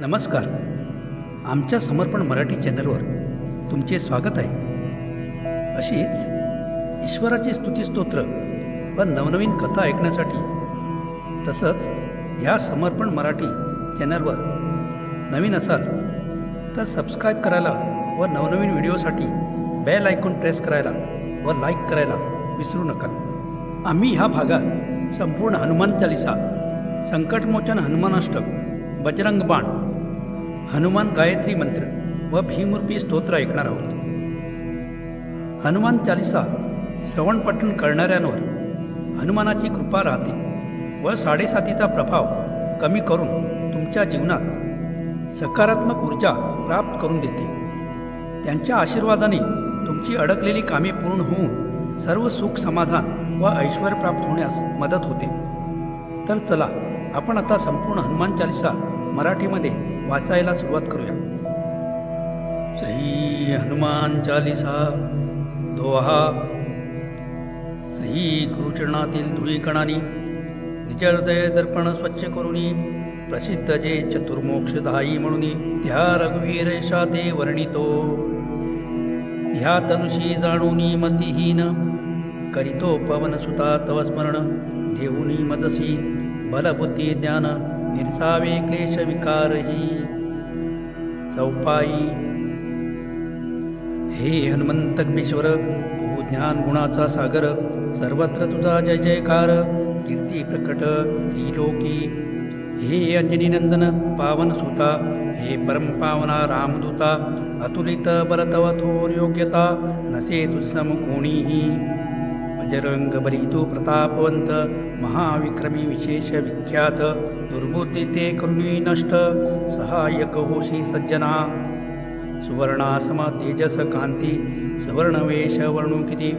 नमस्कार. आमच्या समर्पण मराठी चॅनलवर तुमचे स्वागत आहे. अशीच ईश्वराची स्तुतीस्तोत्र व नवनवीन कथा ऐकण्यासाठी तसंच या समर्पण मराठी चॅनलवर नवीन असाल तर सबस्क्राईब करायला व नवनवीन व्हिडिओसाठी बेल आयकॉन प्रेस करायला व लाईक करायला विसरू नका. आम्ही ह्या भागात संपूर्ण हनुमान चालिसा संकटमोचन हनुमानाष्टक बजरंग बाण हनुमान गायत्री मंत्र व भीमरूपी स्तोत्र ऐकणार आहोत. हनुमान चालिसा श्रवणपठण करणाऱ्यांवर हनुमानाची कृपा राहते व साडेसातीचा प्रभाव कमी करून तुमच्या जीवनात सकारात्मक ऊर्जा प्राप्त करून देते. त्यांच्या आशीर्वादाने तुमची अडकलेली कामे पूर्ण होऊन सर्व सुख समाधान व ऐश्वर प्राप्त होण्यास मदत होते. तर चला आपण आता संपूर्ण हनुमान चालिसा मराठीमध्ये वाचायला सुरुवात करूया. श्री हनुमान चालिसा दोहा. श्री गुरुचरणातील धुळीकणानी निजहृदय दर्पण स्वच्छ करुनी प्रसिद्ध जे चतुर्मोक्षदायी म्हणून त्या रघुवीर यशा ते वर्णितो. ह्या तनुषी जाणूनी मतिहीन करितो पवन सुता तव स्मरण देऊनी मजसी बलबुद्धी ज्ञान निरसावे क्लेश विकारही चौपाई. हे हनुमंत कपीश्वर तू ज्ञान गुणाचा सागर सर्वत्र तुझा जय जयकार कीर्ती प्रकट त्रिलोकी. हे अंजनी नंदन पावन सुता. हे परमपावना रामदूता अतुलित बरतव थोर योग्यता नसे दुस्सम कोणीही. अजरंग बरी तू प्रतापवंत महाविक्रमी विशेष विख्यात. दुर्बुद्धी ते करुणी नष्ट. सहाय्यक होशी सज्जना. सुवर्णासम तेजस कांती. सुवर्णवेश वर्णुकिती.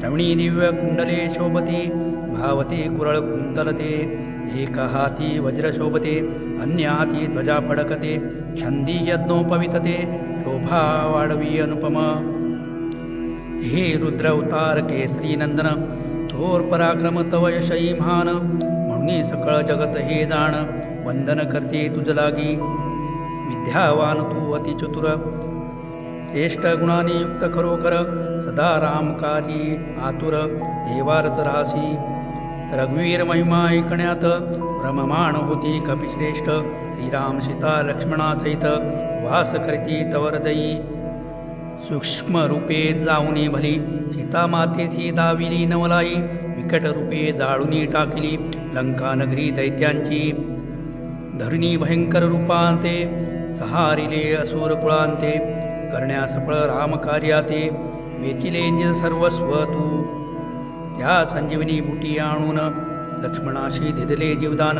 श्रवणी दिव्य कुंडले शोभते. भावते कुरळ कुंतलते. एक हाती वज्रशोभते अन्य हाती ध्वजा फडकते. छंदी यज्ञोपवितते. शोभा वाढवी अनुपम. हे रुद्र अवतार केसरी नंदन थोर पराक्रम तव यशई महान. म्हणून सकळ जगत हे जाण वंदन करते तुझ लागी. विद्यावान तू अति चतुर. श्रेष्ठ गुणाने युक्त खरोखर सदा रामकारी आतुर. देवारत रासी. रघुवीर महिमा ऐकण्यात ब्रह्ममाण होती कपिश्रेष्ठ. श्रीराम सीता लक्ष्मणासहित वास करीती तवरदयी हृदयी सूक्ष्म रूपे जाऊनी भली. सीतामातेची दाविली नवलाई विकट रूपे जाळूनी टाकली लंका नगरी दैत्यांची. धरणी भयंकर रूपांते सहारिले असुर कुळांते करण्यास राम रामकार्याते वेचिले सर्वस्व तू. त्या संजीवनी बुटी आणून लक्ष्मणाशी धिदले जीवदान.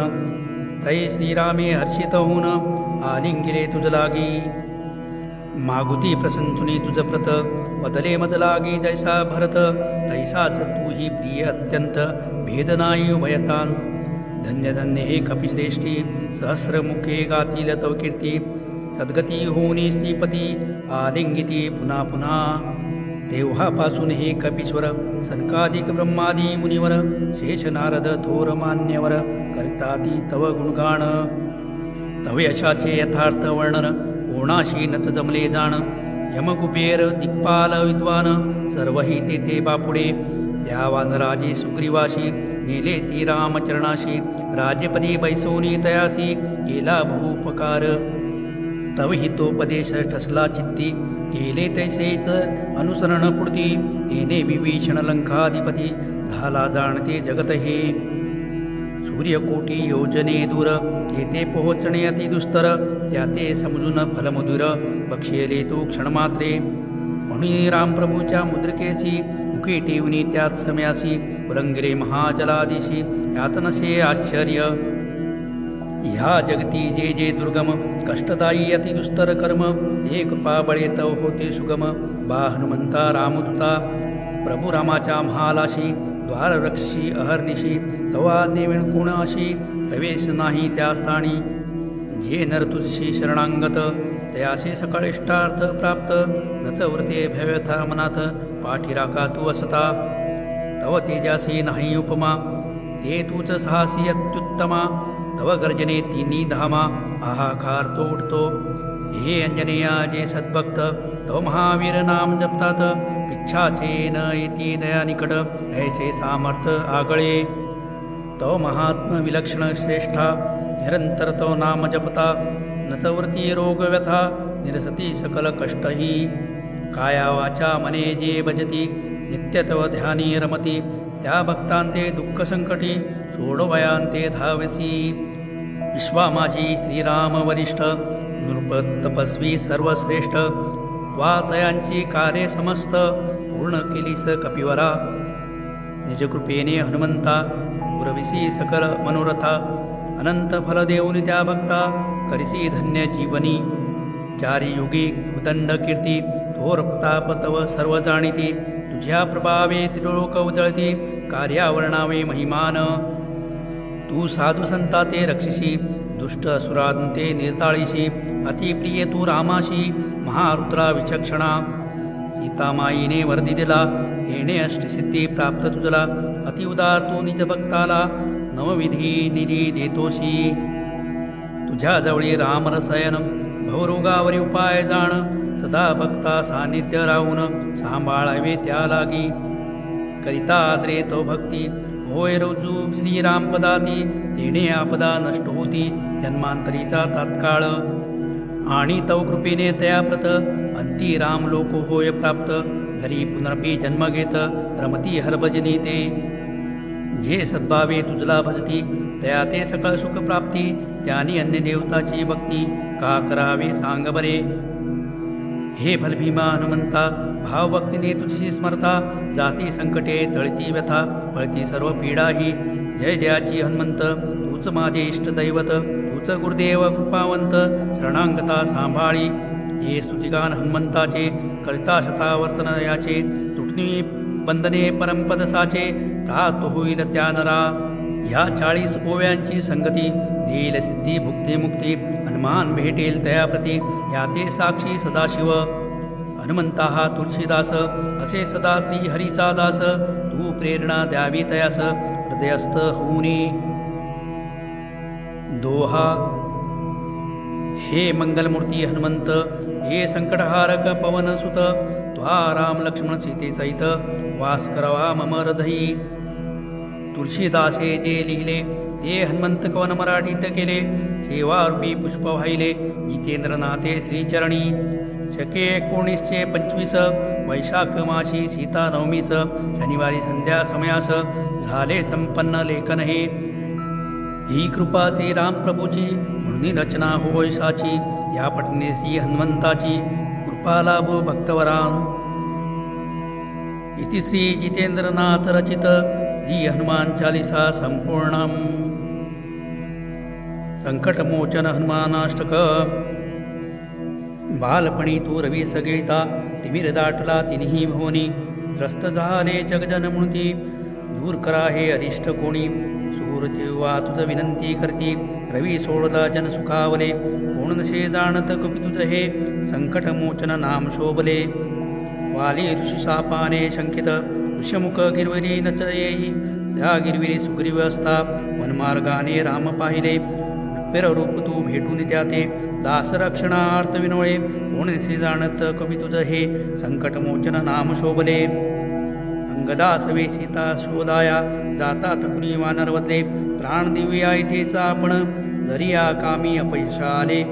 तै श्रीरामे हर्षित होऊन आलिंगिले तुझ लागी. मागुती प्रसंचुनी तुझ प्रत। बदले मज जैसा भरत तैसाच तू ही प्रिय अत्यंत भेदनायी उभयतान। धन्य धन्य हे कपिश्रेष्ठी सहस्रमुखे गातील तव कीर्ती। सद्गती होऊनी श्रीपती आलिंगिती पुन्हा पुन्हा देव्हापासून हे कपीश्वर सनकादिक ब्रह्मादी मुनिवर शेष नारद थोर मान्यवर करिताती तव गुणगाण। तव यशाचे यथार्थ वर्णन कोणाशी नच जमले जाण यमकुबेर दिक्पाल विद्वान सर्वही तेथे बापुडे. त्या वानराजे सुग्रीवाशी नेले श्रीरामचरणाशी राजपदी बैसोनी तयासी केला भूपकार. तव हितोपदेश ठसला चित्ती केले तैसेच अनुसरण पुढती तेने विभीषण लंकाधिपती झाला जाणते जगत हे सूर्यकोटी योजने दूर येथे पोहोचणे अति दुस्तर त्याते समजून फलमधुर. बक्षेले तो क्षणमात्रे. म्हणून रामप्रभूच्या मुद्रकेशी मुखी ठेवणी त्यात समयासी उरंगिरे महाजलादिशी यात नसे आश्चर्य. ह्या जगती जे जे दुर्गम कष्टदायी अति दुस्तर कर्म ते कृपा बळे तव होते सुगम. बा हनुमंता रामदूता प्रभू रामाच्या महालाशी द्वाररक्षी अहर्निशी तवा देवीण कुणाशी प्रवेश नाही त्या स्थानी. जे नर तुझशी शरणांगत तयासी सकळिष्टार्थ प्राप्त नचवृते भव्यथा मनात पाठीराखा तू असता. तव तेजासी नाही उपमा ते तूच साहसी अत्युत्तमा तव गर्जने तिन्ही धामा आहाकार तो उठतो हे अंजनेया जे सद्भक्त तो महावीर नाम जपतात। पिच्छाचे न येती दया निकट ऐसे सामर्थ आगळे। तो महात्म विलक्षण श्रेष्ठा निरंतर तो नाम जपता। नसवृती रोग व्यथा निरसती सकल कष्टही। काया वाचा मने जे भजती नित्यतव ध्यानी रमती। त्या भक्तांते दुःख संकटी सोडवयांते धावसी। विश्वामाजी श्रीराम वरिष्ठ नृप तपस्वी सर्वश्रेष्ठ. त्वातयांची कार्ये समस्त पूर्ण केलीस कपिवरा. निजकृपेने हनुमंता पुरविसी सकल मनोरथा. अनंत फल देऊन त्या भक्ता करिसी धन्य जीवनी. चारी युगी उदंड कीर्ती थोर प्रताप तव सर्व जाणीती. तुझ्या प्रभावे त्रिलोक उजळती कार्यावरणावे महिमान. तू साधू संता ते रक्षिसी दुष्ट असुरांते निर्ताळीशी अतिप्रिय तू रामाशी महारुद्रा विचक्षणा सीतामाईने वर्दी दिला येणे अष्टसिद्धी प्राप्त तुझला अतिउदार तू निजभक्ताला नवविधी निधी देतोशी तुझ्या जवळी रामरसायन भवरोगावरी उपाय जाण सदा भक्ता सानिध्य राहून सांभाळावे त्या लागी करिता आदरे तो भक्ती होय रोजू श्रीराम पदाती तेणे आपदा नष्ट होती जन्मांतरीचा तात्काळ. आणि तव कृपेने तया प्रत अंती राम लोक होय प्राप्त घरी पुनरपी जन्म घेत रमती हरभजनी ते. जे सद्भावे तुझला भजती तया ते सकळ सुख प्राप्ती त्यानी अन्य देवताची भक्ती का करावे सांग बरे. हे भलभीमा हनुमंता भावभक्तीने तुझी स्मरता जाती संकटे तळती व्यथा पळती सर्व पीडाही जय जयाची हनुमंत तूच माझे इष्ट दैवत तूच गुरुदेव कृपावंत शरणांगता सांभाळी. हे स्तुतिगान हनुमंताचे करिता शतावर्तन याचे तुटणी बंधने परमपदसाचे प्राप्त होईल त्या नरा. ह्या चाळीस ओव्यांची संगती देईल सिद्धी भुक्ती मुक्ती हनुमान भेटेल तयाप्रती या ते साक्षी सदाशिव। हनुमंता हा तुलसीदास असे सदा श्री हरीचा दास तू प्रेरणा द्यावी तयास हृदयस्थ होऊनी दोहा। हे मंगलमूर्ती हनुमंत हे संकटहारक पवन सुत त्वा राम लक्ष्मण सीते सहित वास करावा मम हृदयी। तुलसीदासे जे लिहिले हे हनुमंत कवन मराठीत केले सेवारूपी पुष्प वाहिले जितेंद्रनाथे श्रीचरणी. शके एकोणीसशे पंचवीस वैशाख माशी सीता नवमीस शनिवारी संध्या समयास झाले संपन्न लेखन हे. ही कृपा श्री रामप्रभूची म्हणून रचना होय साची या पटने श्री हनुमंताची कृपा लाभो भक्तवरान इति श्री जितेंद्रनाथ रचित श्री हनुमान चालिसा संपूर्णम. संकटमोचन हनुमानाष्टक बालपणी तू रवी सगळीता तिमिर दाटला तिन्ही भुवनी त्रस्त झाले जगजन म्हणती दूर करा हे अरिष्ट कोणी सूर जेव्हा तुझ विनंती करती रवी सोडला जन सुखावले कोण नसे जाणत कपी तुझ हे संकट मोचन नाम शोभले. वाली ऋषिसापाने शंकित ऋषमुख गिरवरी नच येई त्या गिरविरी सुग्रीव असता वनमार्गाने राम पाहिले रूप तू भेटून त्या ते दासरक्षणार्थ विनोळे कोण नसे जाणत कवी तुझ हे संकट मोचन नाम शोभले? अंगदास वे सीता शोधाया जातात कुणी वानरवतले प्राण दिव्या इथेचा आपण दरिया कामी अपयशा आले.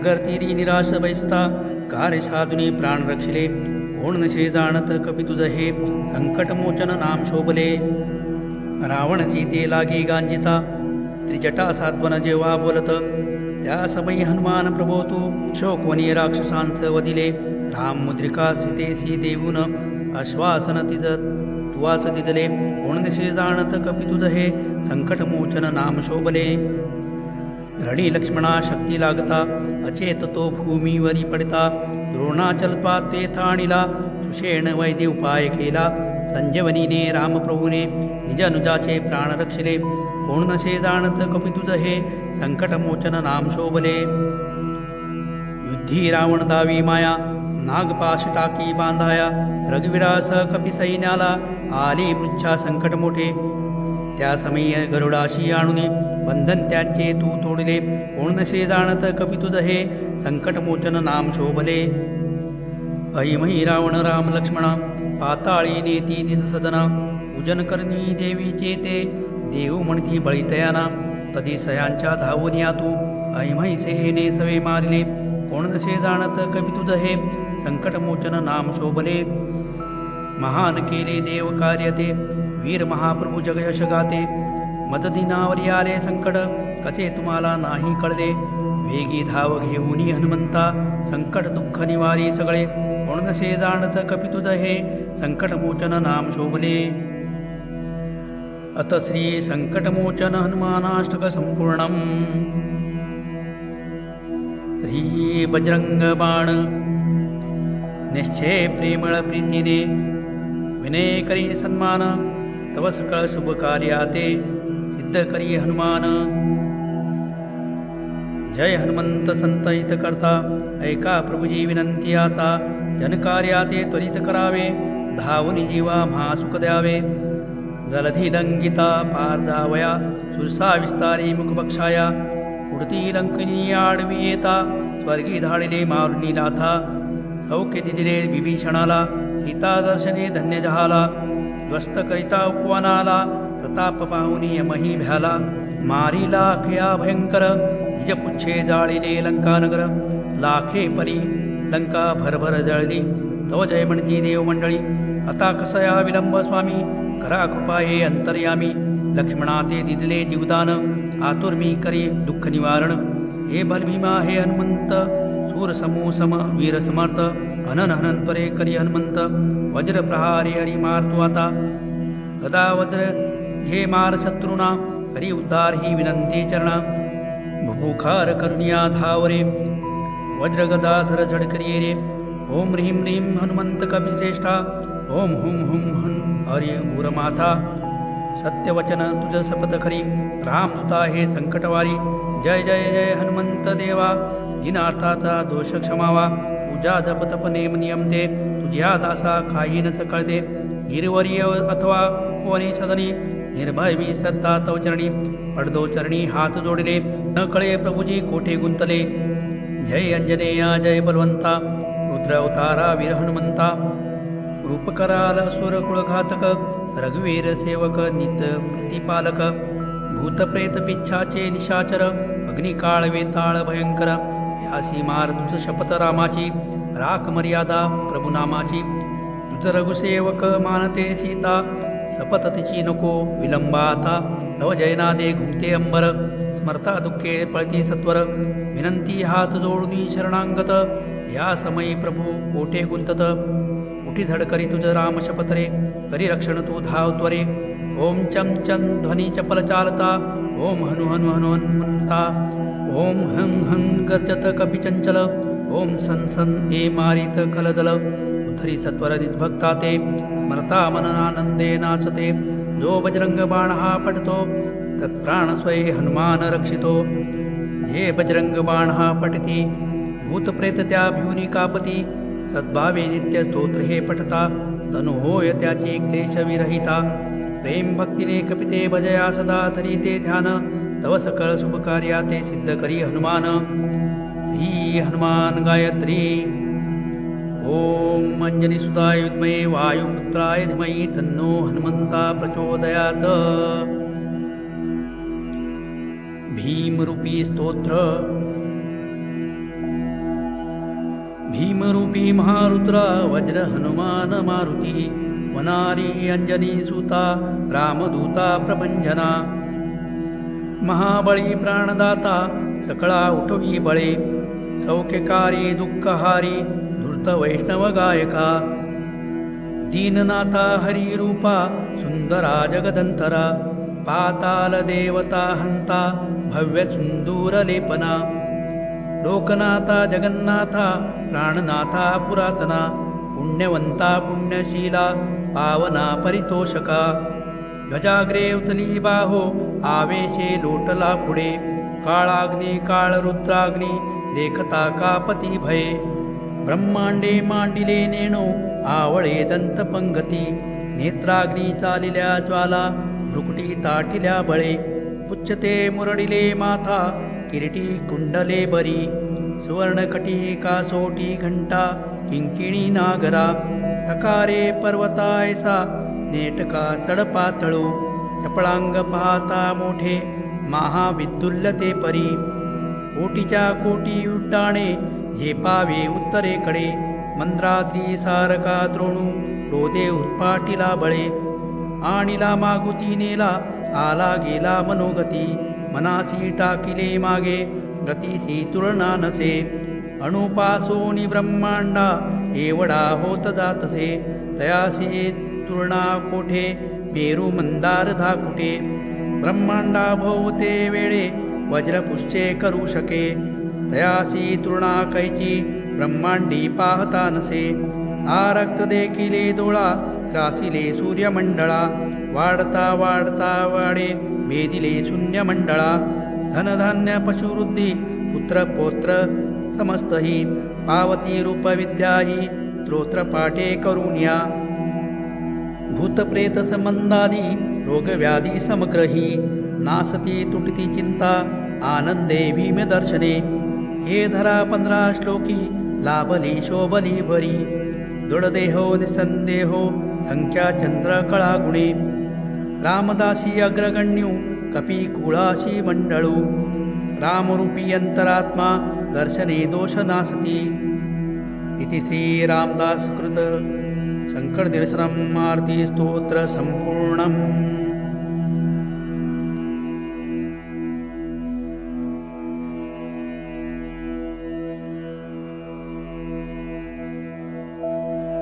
अगर तिरी निराश बैसता कार्य साधुनी प्राण रक्षले. कोण नशे जाणत कवी तुझ हे संकटमोचन नाम शोभले? रावण सीते लागे गांजिता त्रिजटा सात्वन जेव्हा बोलत त्या समयी हनुमान प्रभो शोकोनी शोकवनी राक्षसांस वदिले राम मुद्रिका सीतेसी देऊन आश्वासन तिज तुवाच दिदले कोण जाणत कपी तुझ हे संकटमोचन नाम शोभले. रणी लक्ष्मणा शक्ती लागता अचेत तो भूमीवरी पडता द्रोणाचल तेथ आणिला सुषेण वैद्य उपाय केला संजीवनीने रामप्रभूने निजनुजाचे प्राण रक्षिले कोण नसे जाणत कपी तुझ हे? संकटमोचन नाम शोभले. युद्धी रावण दावी माया नागपाश टाकी बांधाया रघुविरास कपी सैन्याला आली मृच्छा संकट मोठे. त्या समयी गरुडाशी आणून बंधन त्यांचे तू तोडले. कोण नसे जाणत कपी तुझ हे? संकटमोचन नाम शोभले. अहिमही रावण राम लक्ष्मणा पाताळी नेती निज सदना. पूजन करणी देवीचे ते देव म्हणती बळीतयाना तदिसयांच्या धावून तू. ऐमही सेने सवे मारिले. कोण नसे जाणत कवी तुझ हे संकटमोचन नाम शोभले. महान केले देव कार्य ते. वीर महाप्रभू जगयश गाते. मददिनावर आले संकट. कसे तुम्हाला नाही कळले. वेगी धाव घेऊन हनुमंता. संकट दुःख निवारी सगळे. कोण नसे जाणत कपी तुझ हे संकटमोचन नाम शोभले. अत श्री संकटमोचन हनुमानाष्टक संपूर्णम श्री बजरंग बाण निश्चय प्रेमळ प्रीतीने विनय करी सन्मान तव सकळ शुभ कार्याते सिद्ध करी हनुमान। जय हनुमंत संत हित करता ऐका प्रभुजी विनंती आता जनकार्याते त्वरित करावे धावुनी जीवा महासुख द्यावे। जलधी पार्जावया पार जावया सुरसा विस्तारी मुखपक्षाया उडती लंकिनी आडवी येता स्वर्गी धाडिले मारुनी लाथा सौख्य दिदिले विभीषणाला हितादर्शने धन्यजहाला धन्य करिता उपवनाला प्रताप पाहुनी यमही भ्याला मारिला भयंकर निज जाळिले लंकानगर लाखे परी लंका भरभर जळली तव जय म्हणती देवमंडळी आता कसया विलंब स्वामी करा कृपा हे अंतर्यामी लक्ष्मणाते दिदले जीवदान आतुर मी करी दुःख निवारण हे बलभीमा हे हनुमंत सूर समूह सम वीर समर्थ अनन हनंतरे करी हनुमंत वज्र प्रहारी हरी मारतो आता। गदा वज्र घे मार शत्रुना हरी उद्धार ही विनंती चरणा। भुभुखार करुणिया धावरे। वज्र गदाधर झडकरी रे। ओम ह्रीं ह्रीं हनुमंत कविश्रेष्ठा ओम हुं हुं हुं हरि उरमाथा। सत्यवचन तुझ सपत खरी रामदूता हे संकटवारी। जय जय जय हनुमंत देवा। दिनार्थाचा दोष क्षमावा पूजा जप तप नेम नियम ते। तुझ्या दासा काही न कळते गिरवरी अथवा उपवनी सदनी। निर्भय मी श्रद्धा तव चरणी। पडदो चरणी हात जोडले न कळे प्रभुजी कोठे गुंतले। जय अंजनेया जय बलवंता। पुत्र अवतारा वीर हनुमंता रूपकराल असुर कुळघातक रघुवीर सेवक नित प्रतिपालक भूतप्रेत पिच्छाचे निशाचर अग्निकाळ वेताळ भयंकर यासी मार तुझ शपथ रामाची राख मर्यादा प्रभुनामाची तुझ रघुसेवक मानते सीता शपथ तिची नको विलंबाता नव जयनादे घुमते अंबर स्मरता दुःखे पळती सत्वर. विनंती हात जोडून शरणांगत या समयी प्रभू कोठे गुंतत? उठी धडकरी तुझ राम शपथरे? करी रक्षण तू धाव त्वरे. ओम चम चम ध्वनी चपल चालता. ओम हनु हनु हनु हनुमंता ओम हं हं गर्जत कपि चंचल. ओम सन सन ए मारित कलदल. उद्धरी सत्वर निभक्ता ते. मरता मननानंदे नाचते. जो बजरंग बाण हा पटतो तत्प्राण स्वये हनुमान रक्षितो. जे बजरंग बाण हा पटती भूतप्रेत त्या भिवनी कापती सद्भावे नित्य स्तोत्र हे पठता तनु होय त्याची क्लेश विरहिता प्रेम भक्तीने कपिते भजया सदा तरी ते ध्यान तव सकळ शुभकार्या ते सिद्ध करी हनुमान. ही हनुमान गायत्री. ओम अंजनी सुताय वायुपुत्राय धीमहि तन्नो हनुमंता प्रचोदयात. भीमरूपी स्तोत्र. भीमरूपी महारुद्रा वज्र हनुमान मारुती वनारी अंजनी सुता रामदूता प्रभंजना। महाबळी प्राणदाता सकळा उठवी बळे सौख्यकारी दुःखहारी धूर्त वैष्णव गायका। दीननाथा हरिरूपा सुंदरा जगदंतरा पाताल देवता हंता भव्य सुंदूर लेपना। लोकनाथा जगन्नाथा प्राणनाथा पुरातना पुण्यवंता पुण्यशीला पावना परितोषका। गजाग्रे उचली बाहो आवेशे लोटला पुढे। काळाग्नी काळरुद्राग्नी देखता कापती भये। ब्रह्मांडे मांडिले नेणो आवळे दंत पंगती। नेत्राग्नी चालिल्या ज्वाला भ्रुकुटी ताटिल्या बळे। पुच्छते मुरडिले माथा किरीटी कुंडले बरी सुवर्णकटी कासोटी घंटा किंकिणी नागरा टकारे पर्वतायसा नेटका सडपातळू चपळांग पाहता मोठे महाविद्युल्य परी. कोटीच्या कोटी उड्डाणे झेपावे उत्तरेकडे मंद्राद्री सारका द्रोणू क्रोधे उत्पाटीला बळे. आणिला मागुती नेला आला गेला मनोगती. मनासी टाकिले मागे गतीसी तुलना नसे अणुपासोनी ब्रह्मांडा एवढा होत जातसे तयासी तुलना कोठे मेरू मंदार धाकुटे ब्रह्मांडा भोवते वेळे वज्रपुष्चे करू शके। तयासी तृणा कैची ब्रह्मांडी पाहता नसे। आरक्त देखिले डोळा क्रासिले सूर्यमंडळा। वाढता वाढता वाडे वेदिले शून्यमंडळा धनधान्य पशुवृद्धी पुत्र पौत्र समस्तही पावती हि स्तोत्रपाठे करुण्या। भूतप्रेत संबंधादी रोगव्याधी समग्रही नासती तुटती चिंता आनंदे भीमदर्शने हे धरा पंधरा श्लोकी लाभली शोभली भरी। दृढदेहो निसंदेहो संख्या चंद्र कळा गुणे रामदासी अग्रगण्यौ कपिकुलाशीमण्डलू रामरूपी अन्तरात्मा दर्शने दोषनासति। इति श्रीरामदासकृत। श्रीरामदासकृतशङ्करदिरशनं मार्तिस्तोत्रसम्पूर्णम्